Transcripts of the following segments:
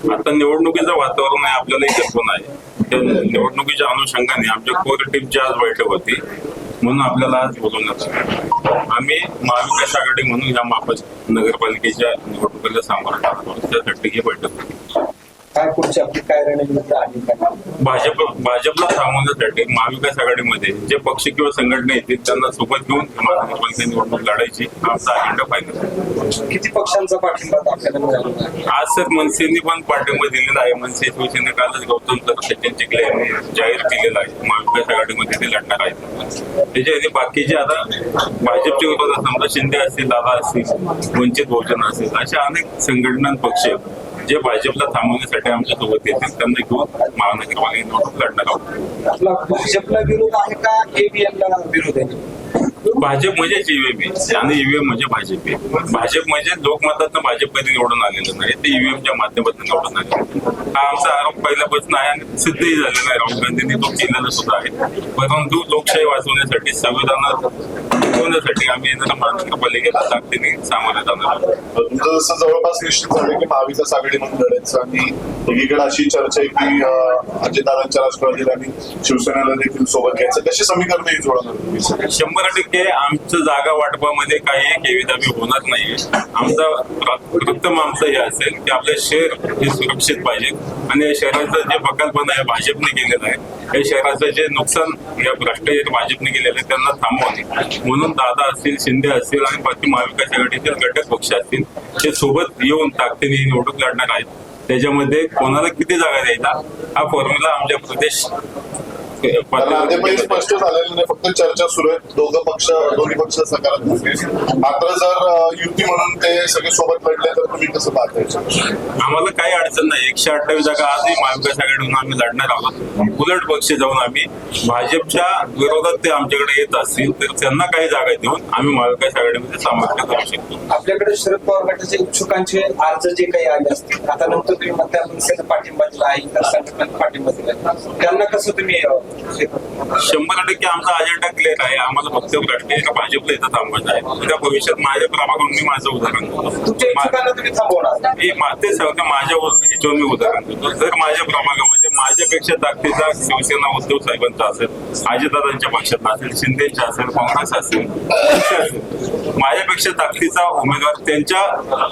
आता निवडणुकीचं वातावरण आहे आपल्यालाही कल्पना आहे? त्या निवडणुकीच्या अनुषंगाने आमच्या कोर टीमची आज बैठक होती म्हणून आपल्याला आज बोलवण्यात आम्ही महाविकास आघाडी म्हणून या मापस नगरपालिकेच्या निवडणुकीला सामोरं त्यासाठी ही बैठक होती. काय पुढची आपली काय रणनीती आहे काय? भाजप भाजपला थांबवण्यासाठी महाविकास आघाडीमध्ये जे पक्ष किंवा संघटना येतील त्यांना सोबत घेऊन महानगरपालिका निवडणूक लढायची आमचा अजेंडा फायनल किती पक्षांचा पाठिंबा आपल्याला मिळाला? आहे आज सर मनसेने पण पाठिंबा दिलेला आहे. मनसे शिवसेने कालच गौतम तर सचिन चिखले यांनी जाहीर केलेला आहे. महाविकास आघाडीमध्ये ते लढणार आहेत. त्याच्या बाकीचे आता भाजपचे विरोधात समजा शिंदे असतील दादा असतील वंचित बहुजन असतील अशा अनेक संघटना आणि पक्ष आहेत जे भाजपला थांबवण्यासाठी आमच्यासोबत येतील त्यांना घेऊन महानगरपालिका निवडणूक लढणार आहोत. भाजपला विरोध आहे का? एबीएम विरोध आहे? भाजप म्हणजे ईव्हीएम आणि ईव्हीएम म्हणजे भाजप. आहे भाजप म्हणजे लोकमतातनं भाजप कधी निवडून आलेलं नाही. ते ईव्हीएमच्या माध्यमातून निवडून आले हा आमचा आरोप पहिल्यापासून आहे आणि सिद्धही झालेला आहे. राहुल गांधींनी तो केलेला सुद्धा आहे. परंतु लोकशाही वाचवण्यासाठी संविधानात टिकवण्यासाठी आम्ही येणाऱ्या महानगरपालिकेला ताकदीने सामोरे जाणार जवळपास निश्चित झालं की महाविकास आघाडी म्हणून लढायचं आणि एकीकडे अशी चर्चा आहे की अजितदादांच्या राष्ट्रवादीला आणि शिवसेनेला देखील सोबत घ्यायचं. कशी समीकरण ही जोडणार शंभर टक्के आमचं जागा वाटपामध्ये काही केविदाबी होणार नाहीये. आमचा प्रथम आमचं हे असेल की आपले शहर हे सुरक्षित पाहिजे. आणि या शहराचं जे प्रकल्पना आहे भाजपने केलेलं आहे या शहराचं जे नुकसान या भ्रष्टाचार भाजपने केलेलं आहे त्यांना थांबवणे म्हणून दादा असतील शिंदे असतील आणि बाकी महाविकास आघाडीतील घटक पक्ष असतील ते सोबत येऊन ताकदीने निवडणूक लढणार आहेत. त्याच्यामध्ये कोणाला किती जागा द्यायचा? हा फॉर्म्युला आमच्या प्रदेश स्पष्ट झालेलं नाही फक्त चर्चा सुरू आहे. दोघं पक्ष दोन्ही पक्ष सकारात्मक आहेत. मात्र जर युती म्हणून ते सगळे सोबत लढले तर तुम्ही कसं पाहताय? आम्हाला काही अडचण नाही. एकशे अठ्ठावीस जागा आजही महाविकास आघाडीतून आम्ही लढणार आहोत. उलट पक्ष जाऊन आम्ही भाजपच्या विरोधात ते आमच्याकडे येत असतील तर त्यांना काही जागा देऊन आम्ही महाविकास आघाडीमध्ये सामर्थ्य करू शकतो. आपल्याकडे शरद पवार गटाचे इच्छुकांचे अर्ज जे काही आले असतील आता नंतर तुम्ही मतदार पाठिंबा दिला आहे इतर संघटनांना पाठिंबा दिला त्यांना कसं तुम्ही? शंभर टक्के आमचा अजेंडा क्लिअर आहे. आम्हाला फक्त राष्ट्रीय का भाजपला इथं थांबवायचं आहे. उद्या भविष्यात माझ्या प्रभागातून मी माझं उदाहरण देतो. माझ्या ह्याच्यावर मी उदाहरण देतो. जर माझ्या प्रभागामध्ये माझ्यापेक्षा ताकदीचा शिवसेना उद्धव साहेबांचा असेल अजितदादांच्या पक्षात असेल शिंदेच्या असेल काँग्रेस असेल पक्ष माझ्यापेक्षा ताकदीचा उमेदवार त्यांच्या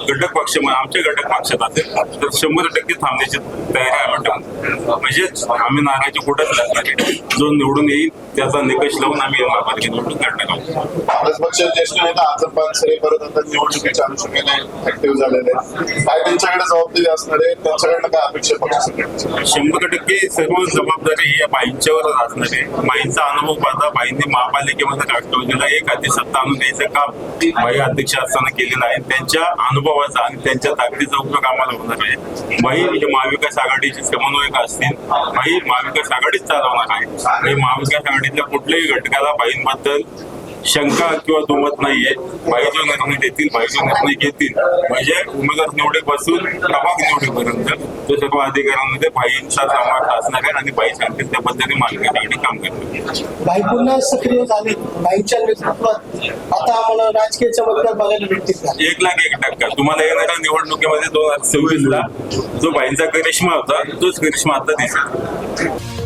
घटक पक्ष आमच्या घटक पक्षात असेल तर शंभर टक्के थांबण्याची तयारी आम्ही ठेवू म्हणजे आम्ही नाराजी कुठंच लागणार जो निवडून येईल त्याचा निकष लावून आम्ही महापालिका निवडणूक लढणार आहोत. काँग्रेस पक्षाचे ज्येष्ठ नेता आझम पानसरे परत आता निवडणुकीच्या अनुषंगाने ऍक्टिव्ह झालेले आहेत. काय त्यांच्याकडे जबाबदारी असणार आहे? त्यांच्याकडनं काय अपेक्षा पक्ष? शंभर टक्के सर्व जबाबदारी ही या बाईंच्यावरच असणार आहे. बाईंचा अनुभव पाहता बाईंनी महापालिकेमध्ये राष्ट्रवादीला एक अति सत्ता आणून द्यायचं काम बाई अध्यक्ष असताना केलेलं आहे. त्यांच्या अनुभवाचा आणि त्यांच्या ताकदीचा उपयोग आम्हाला होणार आहे. बाई हे महाविकास आघाडीचे समन्वयक असतील. बाई महाविकास आघाडीच चालवणार आहे. आणि महाविकास आघाडीतल्या कुठल्याही घटकाला बाईंबद्दल शंका किंवा दुमत नाहीये. बाई जो निर्णय देतील बाई जो निर्णय घेतील. म्हणजे उमेदवार निवडीपासून प्रभाग निवडीपर्यंत तो सर्व अधिकाऱ्यांमध्ये बाईंचा समावेश असणार आहे आणि बाई सांगतील त्या पद्धतीने मालकाकडे काम करतील. भाई पुन्हा सक्रिय झाले. नेतृत्वात आता आम्हाला राजकीय चमत्कार बघायला भेटतील का? एक लाख एक टक्का. तुम्हाला येणाऱ्या निवडणुकीमध्ये दोन हजार सव्वीस ला जो बाईंचा करिश्मा होता तोच करिश्मा आता दिसेल.